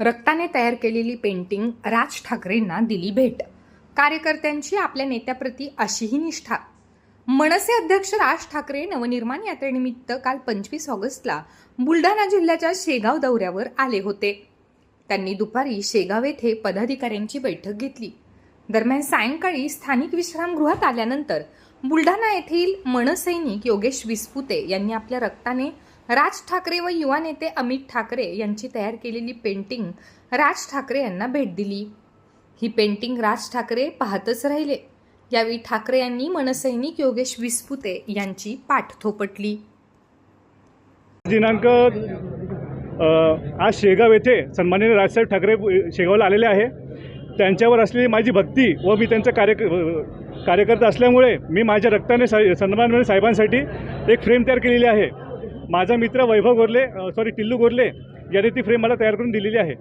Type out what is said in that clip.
रक्ताने तयार केलेली पेंटिंग राज ठाकरेंना दिली भेट. कार्यकर्त्यांची आपल्या नेत्याप्रती अशीही निष्ठा. मनसे अध्यक्ष राज ठाकरे नवनिर्माण यात्रेनिमित्त काल पंचवीस ऑगस्टला बुलढाणा जिल्ह्याच्या शेगाव दौऱ्यावर आले होते. त्यांनी दुपारी शेगाव येथे पदाधिकाऱ्यांची बैठक घेतली. दरम्यान सायंकाळी स्थानिक विश्रामगृहात आल्यानंतर बुलढाणा येथील मनसैनिक योगेश विस्पुते यांनी आपल्या रक्ताने राज ठाकरे व युवा नेते अमित ठाकरे यांची तयार केलेली पेंटिंग राज ठाकरे यांना भेट दिली. ही पेंटिंग राज ठाकरे पाहतच राहिले. यावेळी ठाकरे यांनी मनसैनिक योगेश विस्पुते यांची पाठ थोपटली. दिनांक आज शेगाव येथे सन्माननीय राजसाहेब ठाकरे शेगावला आलेले आहे. त्यांच्यावर असलेली माझी भक्ती व मी त्यांचा कार्य कार्यकर्ता असल्यामुळे मी माझ्या रक्ताने सा सन्मान साहेबांसाठी एक फ्रेम तयार केलेली आहे. माझा मित्र वैभव गोरले सॉरी टिल्लू गोरले याने ती फ्रेम मला तयार करून दिलेली आहे.